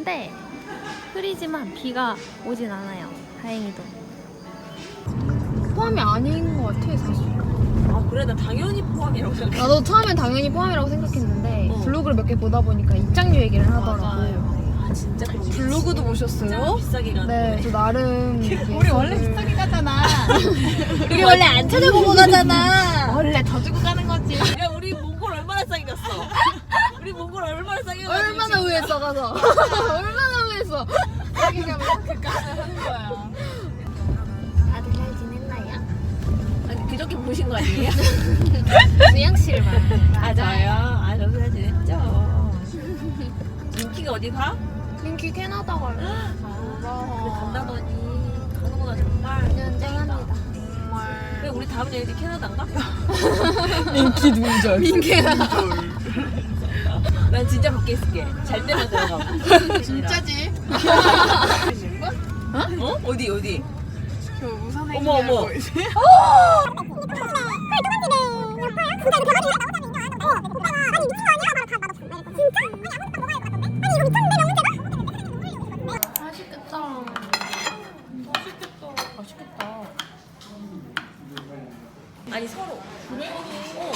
흐린데 흐리지만 비가 오진 않아요. 다행히도. 포함이 아닌 것 같아 사실. 아 그래 나 당연히 포함이라고 생각해. 나도 처음엔 당연히 포함이라고 생각했는데 어. 블로그를 몇 개 보다 보니까 입장료 얘기를 하더라고. 아 진짜 그럼 블로그도 보셨어요? 비싸게 가는 네. 저 나름 우리 원래 비싸게 가잖아. 우리 원래 안 찾아보고 가잖아. 원래 더 주고 가는 거지. 야 우리 몽골 얼마나 싸게 갔어? 우리 몽골 얼마나 싸게? 얼마나 우회했어 가서 얼마나 우회했어. 싸게 가면 그 값을 하는 거야. 다들 잘 지냈나요? 아니 그저께 보신 거 아니에요? 수영씨를 말하는 아 저요? 아 저도 잘 지냈죠. 인기가 어디 가? 민키 캐나다 갈래. 간다더니 가는구나 정말. 연장합니다. 그래 우리 다음 여행 캐나다인가? 민키 눈절. 민키. 난 진짜 밖에 있을게. 잘 때만 들어가고. 진짜지? 어? 어디 어디? 저 우선 어머, 어머. 맛있겠다. 맛있겠다. 아니 서로. 그래? 어.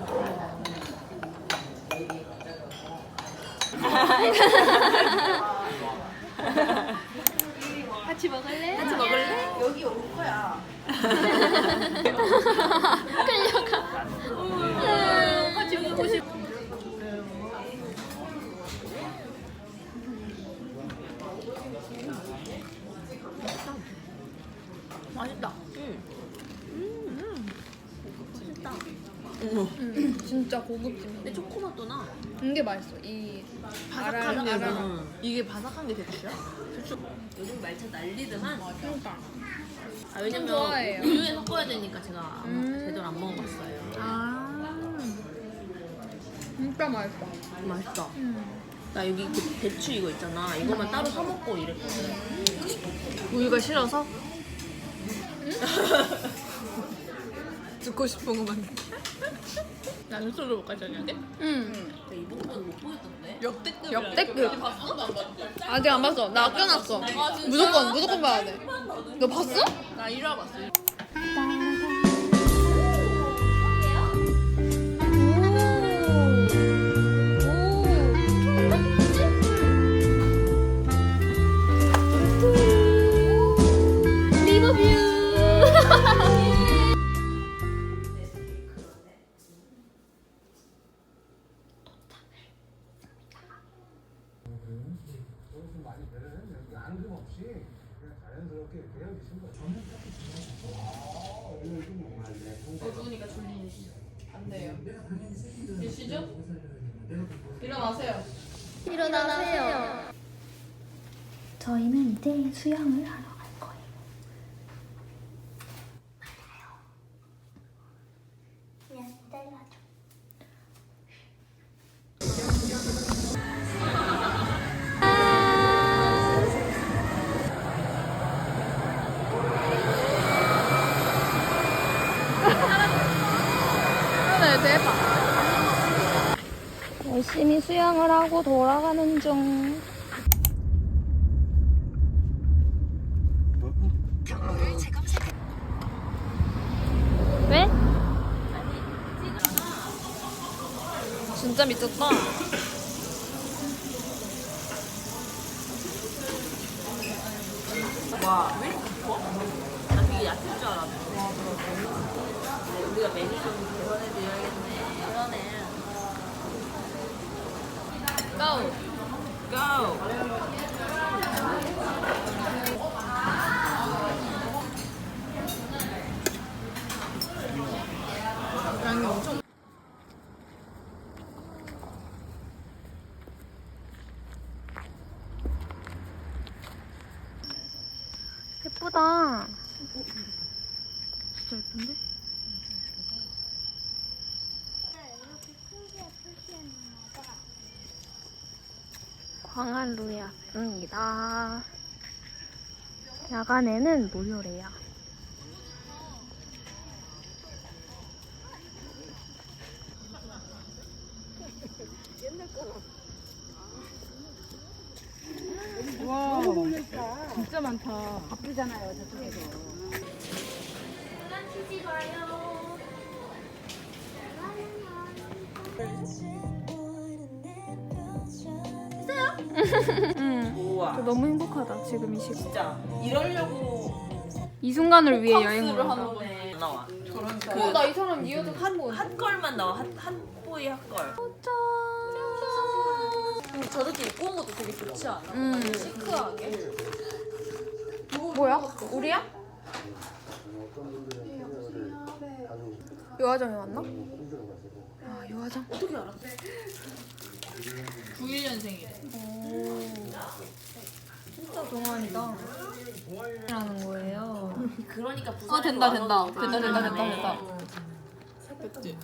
같이 먹을래? 같이 먹을래? 여기 올 거야. 같이 먹고 싶. 맛있다. 응. 음. 맛있다. 어머. 진짜 고급진. 근데 초코맛도 나. 이게 맛있어. 이 바삭한 게 알알. 뭐. 이게 바삭한 게 대추야? 요즘 말차 난리더만. 그러니까. 아좀 왜냐면 좋아해요. 우유에 섞어야 되니까 제가 아마 음. 제대로 안 먹어봤어요. 아. 진짜 맛있다. 맛있다. 음. 나 여기 그 대추 이거 있잖아. 이거만 따로 사 먹고 이랬거든. 우유가 싫어서? 듣고 싶은 것만. 나는 소주 못 가져냐 돼? 응. 나 이번 건못 보였던데. 역대급. 역대급. 봤어? 나안 봤지. 아직 안 봤어. 나 아껴놨어. 무조건 무조건 봐야 돼. 너 봤어? 나 1화 봤어. 배려했네. 앙금 없이 그냥 자연스럽게 드신 거죠. 어두우니까 졸리시. 안 돼요. 몇 시죠? 일어나세요. 일어나세요. 저희는 이제 수영을 하러 열심히 수영을 하고 돌아가는 중. 왜? 진짜 미쳤다. 와, 왜 이렇게? 나 되게 얕을 줄. 네, 우리가 좀 개선해드려야겠네. 그러네. 고! Go! 양이 엄청. 예쁘다. 광안루에 왔습니다. 야간에는 모요래요. 와, 진짜 많다. 바쁘잖아요, 저쪽에서. 치지 마요. 우와. 너무 행복하다 지금 이 시간. 진짜 이러려고 이 순간을 위해 여행을 를 한다. 하는 거네. 나와. 그, 나이 사람 이어도 한한 걸만 나와. 한, 한 보이 한 걸. 저렇게 입고 온 것도 되게 좋지 않아? 음. 시크하게. 뭐야? 우리야? 요화정이 왔나? 아 요화정 91년생이래. 진짜 동안이다. 라는 거예요. 그러니까 부산. 아, 된다, 된다. 된다, 된다, 된다, 네. 된다. 됐지?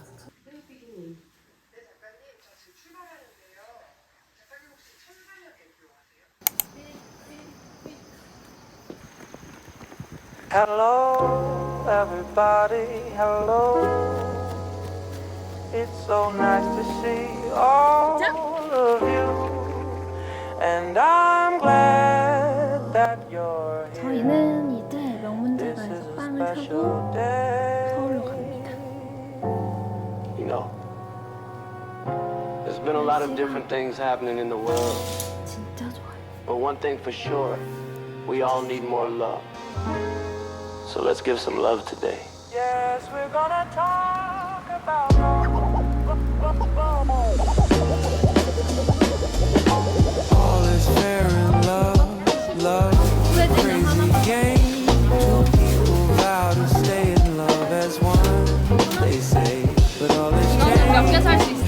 Hello, everybody, hello. It's so nice to see all of you. And I'm glad that you're here. 저희는 이제 This 명문대가에서 is a 빵을 special 사고 day. 서울로 갑니다. You know, there's been a lot of different things happening in the world, 진짜 좋아요. but one thing for sure, we all need more love. So let's give some love today. Yes, we're gonna talk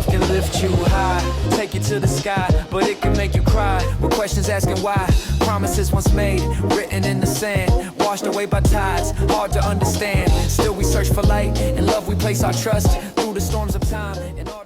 love can lift you high, take you to the sky, but it can make you cry. With questions asking why, promises once made, written in the sand, washed away by tides, hard to understand. Still we search for light, in love we place our trust through the storms of time.